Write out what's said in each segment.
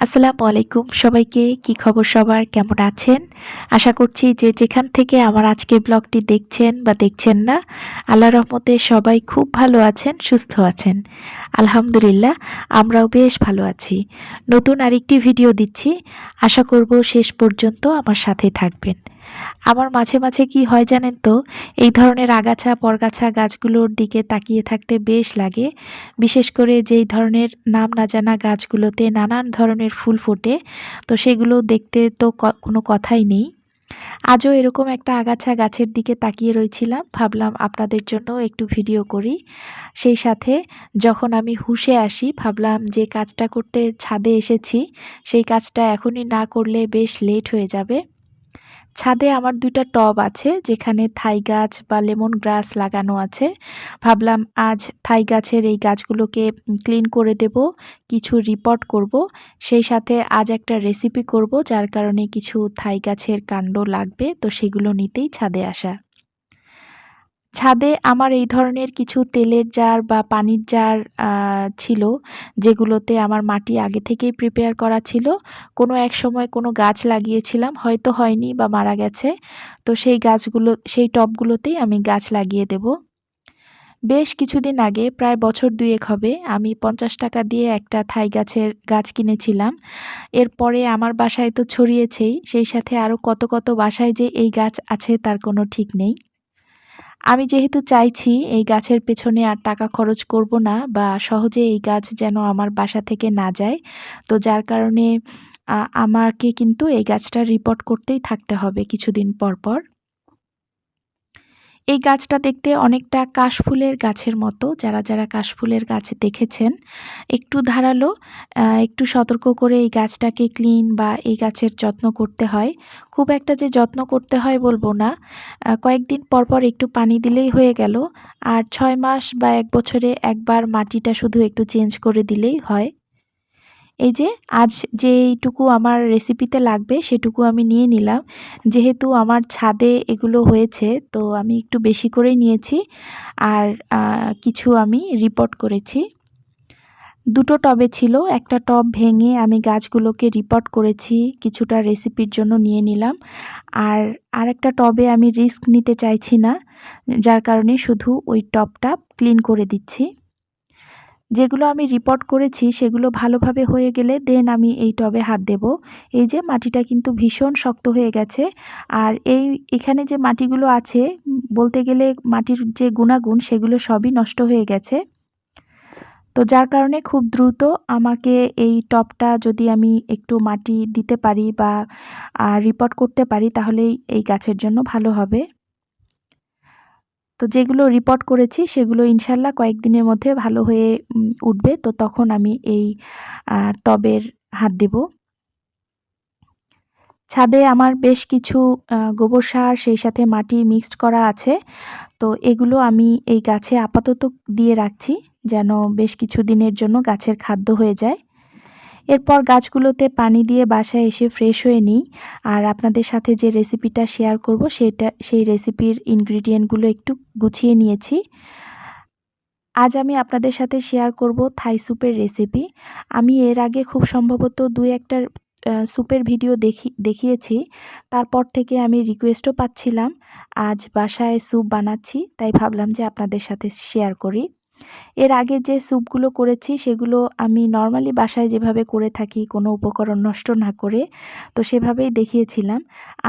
আসসালামু আলাইকুম সবাইকে, কি খবর সবার? কেমন আছেন? আশা করছি যে যেখান থেকে আমার আজকে ব্লগটি দেখছেন বা দেখছেন না আল্লাহ রহমতে সবাই খুব ভালো আছেন, সুস্থ আছেন। আলহামদুলিল্লাহ, আমরাও বেশ ভালো আছি। নতুন আরেকটি ভিডিও দিচ্ছি। আশা করব শেষ পর্যন্ত আমার সাথে থাকবেন। আমার মাঝে মাঝে কি হয় জানেন তো, এই ধরনের আগাছা পরগাছা গাছগুলোর দিকে তাকিয়ে থাকতে বেশ লাগে। বিশেষ করে যেই ধরনের নাম না জানা গাছগুলোতে নানান ধরনের ফুল ফোটে, তো সেগুলো দেখতে তো কোনো কথাই নেই। আজও এরকম একটা আগাছা গাছের দিকে তাকিয়ে রয়েছিলাম ভাবলাম আপনাদের জন্য একটু ভিডিও করি। সেই সাথে যখন আমি হুশে আসি, ভাবলাম যে কাজটা করতে ছাদে এসেছি, সেই কাজটা এখনই না করলে বেশ লেট হয়ে যাবে। ছাদে আমার দুইটা টব আছে, যেখানে থাই গাছ বা লেমন গ্রাস লাগানো আছে। ভাবলাম আজ থাই গাছের এই গাছগুলোকে ক্লিন করে দেব, কিছু রিপোর্ট করব, সেই সাথে আজ একটা রেসিপি করব, যার কারণে কিছু থাই গাছের কাণ্ড লাগবে, তো সেগুলো নিতেই ছাদে আসা। ছাদে আমার এই ধরনের কিছু তেলের জার বা পানির জার ছিল, যেগুলোতে আমার মাটি আগে থেকেই প্রিপেয়ার করা ছিল। কোনো এক সময় কোনো গাছ লাগিয়েছিলাম, হয়তো হয়নি বা মারা গেছে। তো সেই গাছগুলো, সেই টবগুলোতেই আমি গাছ লাগিয়ে দেব। বেশ কিছুদিন আগে, প্রায় বছর দুয়েক হবে, আমি পঞ্চাশ টাকা দিয়ে একটা থাই গাছের গাছ কিনেছিলাম। এরপরে আমার বাসায় তো ছড়িয়েছেই, সেই সাথে আরও কত কত বাসায় যে এই গাছ আছে, তার কোনো ঠিক নেই। আমি যেহেতু চাইছি এই গাছের পেছনে আর টাকা খরচ করব না বা সহজে এই গাছ যেন আমার বাসা থেকে না যায়, তো যার কারণে আমাকে কিন্তু এই গাছটা রিপোর্ট করতেই থাকতে হবে কিছুদিন পর পর। এই গাছটা দেখতে অনেকটা কাশফুলের গাছের মতো। যারা যারা কাশফুলের গাছ দেখেছেন, একটু ধারালো একটু সতর্ক করে এই গাছটাকে ক্লিন বা এই গাছের যত্ন করতে হয়। খুব একটা যে যত্ন করতে হয় বলব না। কয়েকদিন পর পর একটু পানি দিলেই হয়ে গেল। আর ছয় মাস বা এক বছরে একবার মাটিটা শুধু একটু চেঞ্জ করে দিলেই হয়। এই যে আজ যেইটুকু আমার রেসিপিতে লাগবে সেটুকু আমি নিয়ে নিলাম। যেহেতু আমার ছাদে এগুলো হয়েছে, তো আমি একটু বেশি করেই নিয়েছি। আর কিছু আমি রিপোর্ট করেছি। দুটো টবে ছিল, একটা টব ভেঙে আমি গাছগুলোকে রিপোর্ট করেছি, কিছুটা রেসিপির জন্য নিয়ে নিলাম। আর আরেকটা টবে আমি রিস্ক নিতে চাইছি না, যার কারণে শুধু ওই টবটা ক্লিন করে দিচ্ছি। যেগুলো আমি রিপোর্ট করেছি সেগুলো ভালোভাবে হয়ে গেলে দেন আমি এই টবে হাত দেব। এই যে মাটিটা কিন্তু ভীষণ শক্ত হয়ে গেছে। আর এই এখানে যে মাটিগুলো আছে, বলতে গেলে মাটির যে গুণাগুণ সেগুলো সবই নষ্ট হয়ে গেছে। তো যার কারণে খুব দ্রুত আমাকে এই টবটা যদি আমি একটু মাটি দিতে পারি বা রিপোর্ট করতে পারি তাহলেই এই গাছের জন্য ভালো হবে। তো যেগুলো রিপোর্ট করেছি সেগুলো ইনশাল্লাহ কয়েকদিনের মধ্যে ভালো হয়ে উঠবে। তো তখন আমি এই টবের হাত দেব। ছাদে আমার বেশ কিছু গোবর সার, সেই সাথে মাটি মিক্সড করা আছে। তো এগুলো আমি এই গাছে আপাতত দিয়ে রাখছি যেন বেশ কিছু দিনের জন্য গাছের খাদ্য হয়ে যায়। এরপর গাছগুলোতে পানি দিয়ে বাসায় এসে ফ্রেশ হয়ে নিই। আর আপনাদের সাথে যে রেসিপিটা শেয়ার করব, সেটা, সেই রেসিপির ইনগ্রিডিয়েন্টগুলো একটু গুছিয়ে নিয়েছি। আজ আমি আপনাদের সাথে শেয়ার করব থাই স্যুপের রেসিপি আমি এর আগে খুব সম্ভবত দুই একটা স্যুপের ভিডিও দেখি, দেখিয়েছি। তারপর থেকে আমি রিকোয়েস্টও পাচ্ছিলাম। আজ বাসায় স্যুপ বানাচ্ছি, তাই ভাবলাম যে আপনাদের সাথে শেয়ার করি। এর আগে যে স্যুপগুলো করেছি, সেগুলো আমি নর্মালি বাসায় যেভাবে করে থাকি, কোনো উপকরণ নষ্ট না করে, তো সেভাবেই দেখিয়েছিলাম।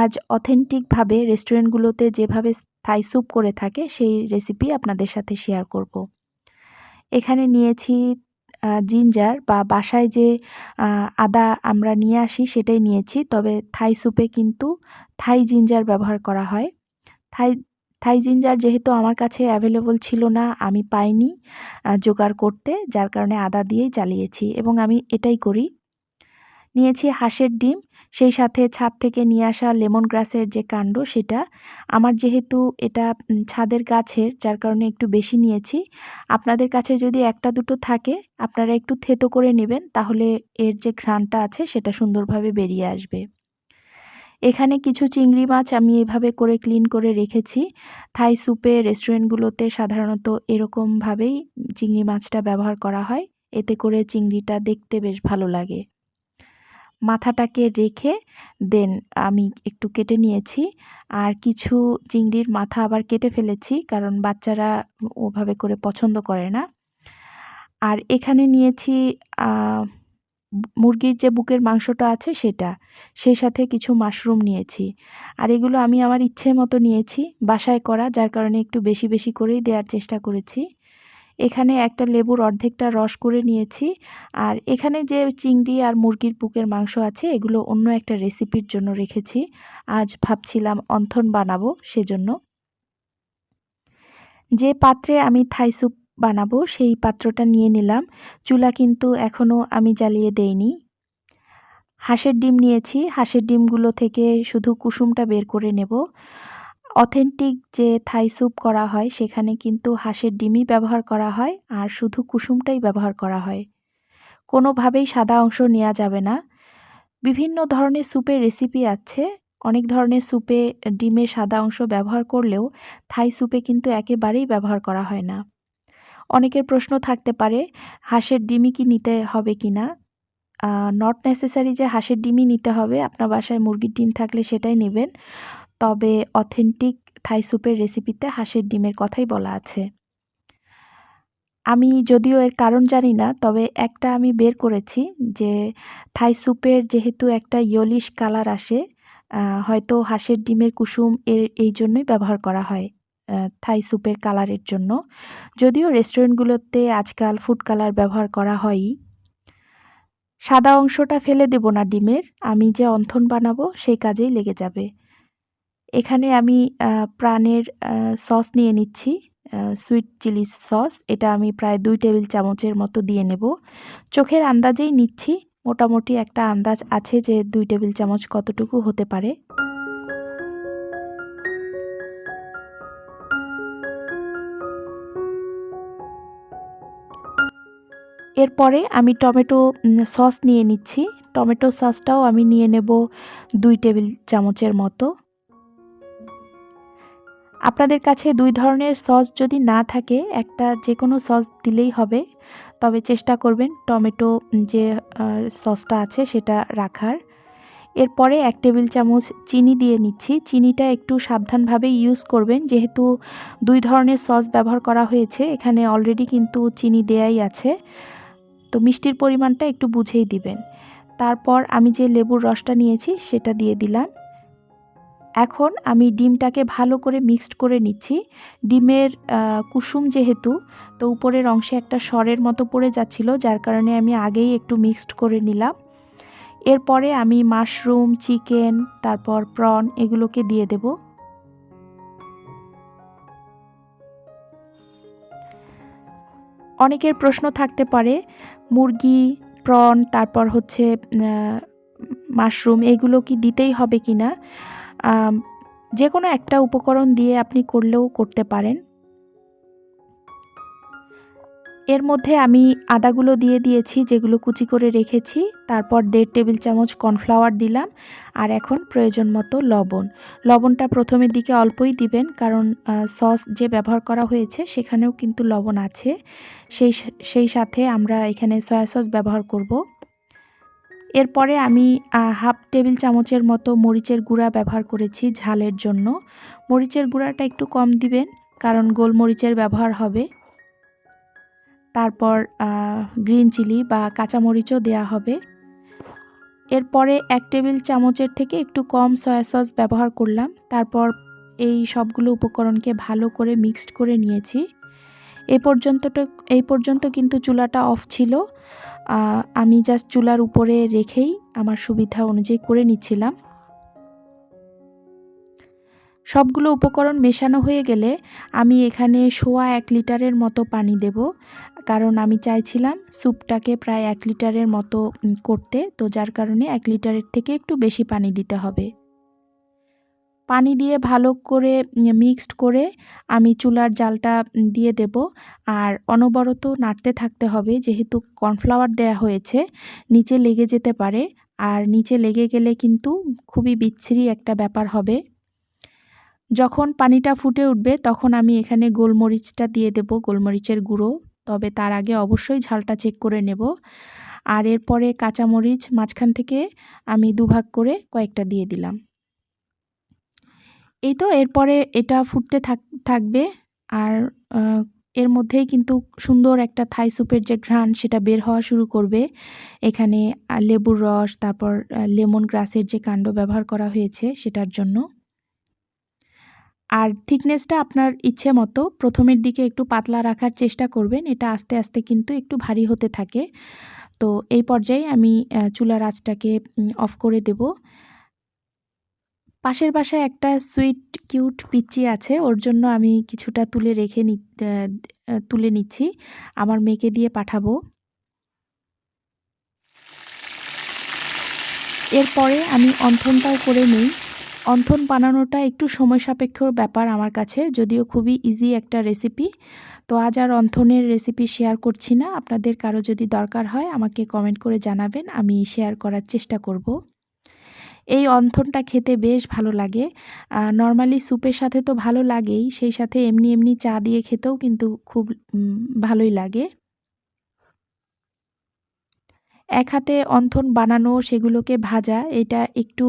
আজ অথেন্টিকভাবে রেস্টুরেন্টগুলোতে যেভাবে থাই স্যুপ করে থাকে, সেই রেসিপি আপনাদের সাথে শেয়ার করব। এখানে নিয়েছি জিঞ্জার বা বাসায় যে আদা আমরা নিয়ে আসি, সেটাই নিয়েছি। তবে থাই স্যুপে কিন্তু থাই জিঞ্জার ব্যবহার করা হয়। থাই থাই জিঞ্জার যেহেতু আমার কাছে অ্যাভেলেবল ছিল না, আমি পাইনি জোগাড় করতে, যার কারণে আদা দিয়েই চালিয়েছি এবং আমি এটাই করি। নিয়েছি হাঁসের ডিম, সেই সাথে ছাদ থেকে নিয়ে আসা লেমন গ্রাসের যে কাণ্ড সেটা, আমার যেহেতু এটা ছাদের গাছের, যার কারণে একটু বেশি নিয়েছি, আপনাদের কাছে যদি একটা দুটো থাকে, আপনারা একটু থেতো করে নেবেন, তাহলে এর যে ঘ্রাণটা আছে সেটা সুন্দরভাবে বেরিয়ে আসবে। এখানে কিছু চিংড়ি মাছ আমি এভাবে করে ক্লিন করে রেখেছি। থাই স্যুপে রেস্টুরেন্টগুলোতে সাধারণত এরকমভাবেই চিংড়ি মাছটা ব্যবহার করা হয়। এতে করে চিংড়িটা দেখতে বেশ ভালো লাগে। মাথাটাকে রেখে দেন আমি একটু কেটে নিয়েছি। আর কিছু চিংড়ির মাথা আবার কেটে ফেলেছি কারণ বাচ্চারা ওভাবে করে পছন্দ করে না। আর এখানে নিয়েছি মুরগির যে বুকের মাংসটা আছে সেটা। সেই সাথে কিছু মাশরুম নিয়েছি। আর এগুলো আমি আমার ইচ্ছে মতো নিয়েছি বাসায় করা, যার কারণে একটু বেশি বেশি করেই দেওয়ার চেষ্টা করেছি। এখানে একটা লেবুর অর্ধেকটা রস করে নিয়েছি। আর এখানে যে চিংড়ি আর মুরগির বুকের মাংস আছে, এগুলো অন্য একটা রেসিপির জন্য রেখেছি। আজ ভাবছিলাম অন্থন বানাবো সেজন্য। যে পাত্রে আমি থাই স্যুপ বানাবো, সেই পাত্রটা নিয়ে নিলাম। চুলা কিন্তু এখনও আমি জ্বালিয়ে দেইনি। হাঁসের ডিম নিয়েছি। হাঁসের ডিমগুলো থেকে শুধু কুসুমটা বের করে নেব। অথেন্টিক যে থাই স্যুপ করা হয়, সেখানে কিন্তু হাঁসের ডিমই ব্যবহার করা হয় আর শুধু কুসুমটাই ব্যবহার করা হয়। কোনোভাবেই সাদা অংশ নেওয়া যাবে না। বিভিন্ন ধরনের স্যুপের রেসিপি আছে। অনেক ধরনের স্যুপে ডিমের সাদা অংশ ব্যবহার করলেও থাই স্যুপে কিন্তু একেবারেই ব্যবহার করা হয় না। অনেকের প্রশ্ন থাকতে পারে, হাঁসের ডিমই কি নিতে হবে কি না? নট নেসেসারি যে হাঁসের ডিমই নিতে হবে, আপনার বাসায় মুরগির ডিম থাকলে সেটাই নেবেন। তবে অথেন্টিক থাই স্যুপের রেসিপিতে হাঁসের ডিমের কথাই বলা আছে। আমি যদিও এর কারণ জানি না, তবে একটা আমি বের করেছি যে থাই স্যুপের যেহেতু একটা ইয়লিশ কালার আসে হয়তো হাঁসের ডিমের কুসুম এর, এই জন্যই ব্যবহার করা হয়। থাই স্যুপের কালারের জন্য। যদিও রেস্টুরেন্টগুলোতে আজকাল ফুড কালার ব্যবহার করা হয়ই সাদা অংশটা ফেলে দেব না ডিমের। আমি যে অন্থন বানাবো, সেই কাজেই লেগে যাবে। এখানে আমি প্রাণের সস নিয়ে নিচ্ছি। সুইট চিলি সস এটা আমি প্রায় দুই টেবিল চামচের মতো দিয়ে নেব। চোখের আন্দাজেই নিচ্ছি। মোটামুটি একটা আন্দাজ আছে যে দুই টেবিল চামচ কতটুকু হতে পারে। এরপরে আমি টমেটো সস নিয়ে নিচ্ছি। টমেটো সসটাও আমি নিয়ে নেব দুই টেবিল চামচের মতো। আপনাদের কাছে দুই ধরনের সস যদি না থাকে, একটা যে কোনো সস দিলেই হবে। তবে চেষ্টা করবেন টমেটো যে সসটা আছে সেটা রাখার। এরপরে এক টেবিল চামচ চিনি দিয়ে নিচ্ছি। চিনিটা একটু সাবধানভাবে ইউজ করবেন। যেহেতু দুই ধরনের সস ব্যবহার করা হয়েছে, এখানে অলরেডি কিন্তু চিনি দেয়াই আছে। তো মিষ্টির পরিমাণটা একটু বুঝেই দিবেন। তারপর আমি যে লেবুর রসটা নিয়েছি সেটা দিয়ে দিলাম। এখন আমি ডিমটাকে ভালো করে মিক্সড করে নিচ্ছি। ডিমের কুসুম যেহেতু, তো উপরের অংশে একটা স্বরের মতো পড়ে যাচ্ছিল, যার কারণে আমি আগেই একটু মিক্সড করে নিলাম। এরপরে আমি মাশরুম, চিকেন, তারপর প্রন এগুলোকে দিয়ে দেব। অনেকের প্রশ্ন থাকতে পারে, মুরগি, প্রন, তারপর হচ্ছে মাশরুম, এগুলো কি দিতেই হবে কি না যে কোনো একটা উপকরণ দিয়ে আপনি করলেও করতে পারেন। এর মধ্যে আমি আদাগুলো দিয়ে দিয়েছি, যেগুলো কুচি করে রেখেছি। তারপর দেড় টেবিল চামচ কর্নফ্লাওয়ার দিলাম। আর এখন প্রয়োজন মতো লবণ। লবণটা প্রথমের দিকে অল্পই দিবেন, কারণ সস যে ব্যবহার করা হয়েছে, সেখানেও কিন্তু লবণ আছে। সেই সেই সাথে আমরা এখানে সয়া সস ব্যবহার করব। এরপরে আমি হাফ টেবিল চামচের মতো মরিচের গুঁড়া ব্যবহার করেছি ঝালের জন্য। মরিচের গুঁড়াটা একটু কম দিবেন, কারণ গোলমরিচের ব্যবহার হবে। তারপর গ্রিন চিলি বা কাঁচামরিচও দেয়া হবে। এরপরে এক টেবিল চামচের থেকে একটু কম সয়া সস ব্যবহার করলাম। তারপর এই সবগুলো উপকরণকে ভালো করে মিক্সড করে নিয়েছি। এই পর্যন্তটা এই পর্যন্ত কিন্তু চুলাটা অফ ছিল। আমি জাস্ট চুলার উপরে রেখেই আমার সুবিধা অনুযায়ী করে নিচ্ছিলাম। সবগুলো উপকরণ মেশানো হয়ে গেলে আমি এখানে সোয়া এক লিটারের মতো পানি দেব। কারণ আমি চাইছিলাম স্যুপটাকে প্রায় এক লিটারের মতো করতে। তো যার কারণে এক লিটারের থেকে একটু বেশি পানি দিতে হবে। পানি দিয়ে ভালো করে মিক্সড করে আমি চুলার জালটা দিয়ে দেব। আর অনবরত নাড়তে থাকতে হবে যেহেতু কর্নফ্লাওয়ার দেয়া হয়েছে, নিচে লেগে যেতে পারে। আর নিচে লেগে গেলে কিন্তু খুবই বিচ্ছিরি একটা ব্যাপার হবে। যখন পানিটা ফুটে উঠবে তখন আমি এখানে গোলমরিচটা দিয়ে দেব, গোলমরিচের গুঁড়ো। তবে তার আগে অবশ্যই ঝালটা চেক করে নেব। আর এরপরে কাঁচামরিচ মাঝখান থেকে আমি দুভাগ করে কয়েকটা দিয়ে দিলাম। এই তো এরপরে এটা ফুটতে থাক, থাকবে। আর এর মধ্যেই কিন্তু সুন্দর একটা থাই স্যুপের যে ঘ্রাণ সেটা বের হওয়া শুরু করবে। এখানে লেবুর রস, তারপর লেমন গ্রাসের যে কাণ্ড ব্যবহার করা হয়েছে সেটার জন্য। আর থিকনেসটা আপনার ইচ্ছে মতো প্রথমের দিকে একটু পাতলা রাখার চেষ্টা করবেন, এটা আস্তে আস্তে কিন্তু একটু ভারী হতে থাকে। তো এই পর্যায়ে আমি চুলার আঁচটাকে অফ করে দেব। পাশের বাসায় একটা সুইট কিউট পিচ্চি আছে, ওর জন্য আমি কিছুটা তুলে রেখে তুলে নিচ্ছি। আমার মেয়েকে দিয়ে পাঠাবো। এরপরে আমি অন্থনটাও করে নিই। অন্থন বানানোটা একটু সময় সাপেক্ষ ব্যাপার আমার কাছে, যদিও খুবই ইজি একটা রেসিপি তো আজ আর অন্থনের রেসিপি শেয়ার করছি না। আপনাদের কারও যদি দরকার হয়, আমাকে কমেন্ট করে জানাবেন, আমি শেয়ার করার চেষ্টা করব। এই অন্থনটা খেতে বেশ ভালো লাগে। নর্মালি স্যুপের সাথে তো ভালো লাগেই, সেই সাথে এমনি এমনি চা দিয়ে খেতেও কিন্তু খুব ভালোই লাগে। এক হাতে অন্থন বানানো সেগুলোকে ভাজা, এটা একটু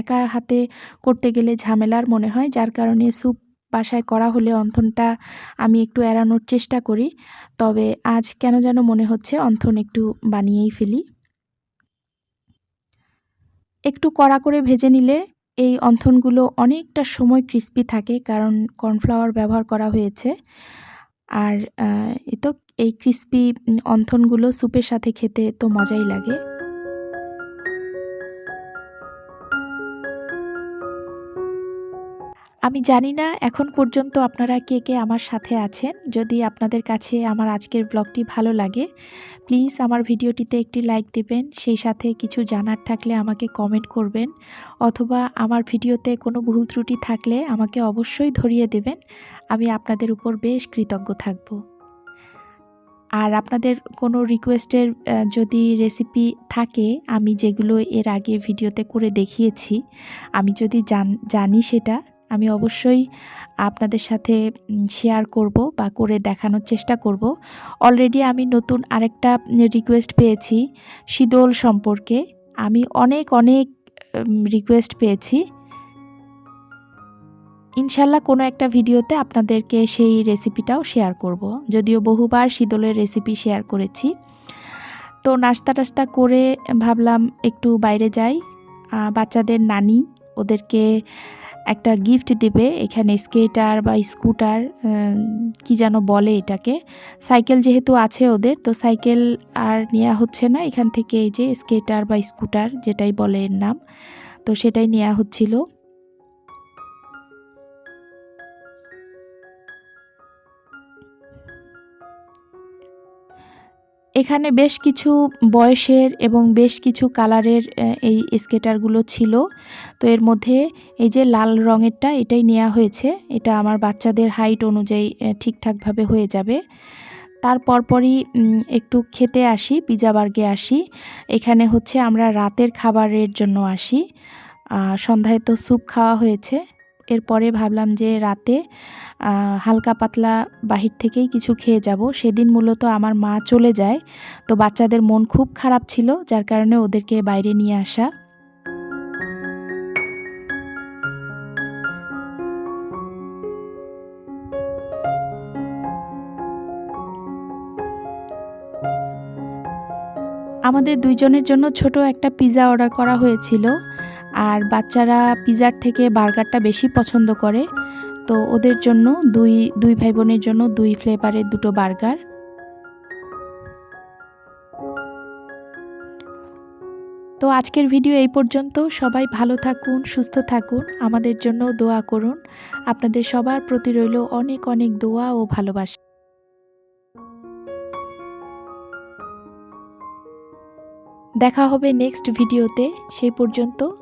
একা হাতে করতে গেলে ঝামেলার মনে হয়। যার কারণে স্যুপ বাসায় করা হলে অন্থনটা আমি একটু এড়ানোর চেষ্টা করি। তবে আজ কেন যেন মনে হচ্ছে অন্থন একটু বানিয়েই ফেলি। একটু কড়া করে ভেজে নিলে এই অন্থনগুলো অনেকটা সময় ক্রিস্পি থাকে, কারণ কর্নফ্লাওয়ার ব্যবহার করা হয়েছে। আর এ তো এই ক্রিস্পি অন্থনগুলো স্যুপের সাথে খেতে তো মজাই লাগে। আমি জানি না এখন পর্যন্ত আপনারা কে কে আমার সাথে আছেন। যদি আপনাদের কাছে আমার আজকের ব্লগটি ভালো লাগে প্লিজ আমার ভিডিওটিতে একটি লাইক দেবেন, সেই সাথে কিছু জানার থাকলে আমাকে কমেন্ট করবেন, অথবা আমার ভিডিওতে কোনো ভুল ত্রুটি থাকলে আমাকে অবশ্যই ধরিয়ে দেবেন, আমি আপনাদের উপর বেশ কৃতজ্ঞ থাকব। আর আপনাদের কোনো রিকোয়েস্টের যদি রেসিপি থাকে, আমি যেগুলো এর আগে ভিডিওতে করে দেখিয়েছি, আমি যদি জানি সেটা আমি অবশ্যই আপনাদের সাথে শেয়ার করব বা করে দেখানোর চেষ্টা করব। অলরেডি আমি নতুন আরেকটা রিকোয়েস্ট পেয়েছি শীতল সম্পর্কে। আমি অনেক অনেক রিকোয়েস্ট পেয়েছি। ইনশাল্লাহ কোনো একটা ভিডিওতে আপনাদেরকে সেই রেসিপিটাও শেয়ার করব। যদিও বহুবার শীতলের রেসিপি শেয়ার করেছি। তো নাস্তা টাস্তা করে ভাবলাম একটু বাইরে যাই। বাচ্চাদের নানি ওদেরকে একটা গিফট দেবে, এখানে স্কেটার বা স্কুটার কি যেন বলে এটাকে। সাইকেল যেহেতু আছে ওদের, তো সাইকেল আর নেওয়া হচ্ছে না। এখান থেকে এই যে স্কেটার বা স্কুটার যেটাই বলে এর নাম, তো সেটাই নেওয়া হচ্ছিল। এখানে বেশ কিছু বয়সের এবং বেশ কিছু কালারের এই স্কেটারগুলো ছিল। তো এর মধ্যে এই যে লাল রঙেরটা এটাই নেওয়া হয়েছে। এটা আমার বাচ্চাদের হাইট অনুযায়ী ঠিকঠাকভাবে হয়ে যাবে। তার পরপরই একটু খেতে আসি পিজা বার্গে আসি। এখানে হচ্ছে আমরা রাতের খাবারের জন্য আসি। সন্ধ্যায় তো স্যুপ খাওয়া হয়েছে। এরপরে ভাবলাম যে রাতে হালকা পাতলা বাহির থেকেই কিছু খেয়ে যাব। সেদিন মূলত আমার মা চলে যায়। তো বাচ্চাদের মন খুব খারাপ ছিল, যার কারণে ওদেরকে বাইরে নিয়ে আসা। আমাদের দুইজনের জন্য ছোট একটা পিৎজা অর্ডার করা হয়েছিল। আর বাচ্চারা পিজার থেকে বার্গারটা বেশি পছন্দ করে। তো ওদের জন্য দুই দুই ভাই বোনের জন্য দুই ফ্লেভারের দুটো বার্গার। তো আজকের ভিডিও এই পর্যন্ত। সবাই ভালো থাকুন, সুস্থ থাকুন, আমাদের জন্য দোয়া করুন। আপনাদের সবার প্রতি রইল অনেক অনেক দোয়া ও ভালোবাসা। দেখা হবে নেক্সট ভিডিওতে। সেই পর্যন্ত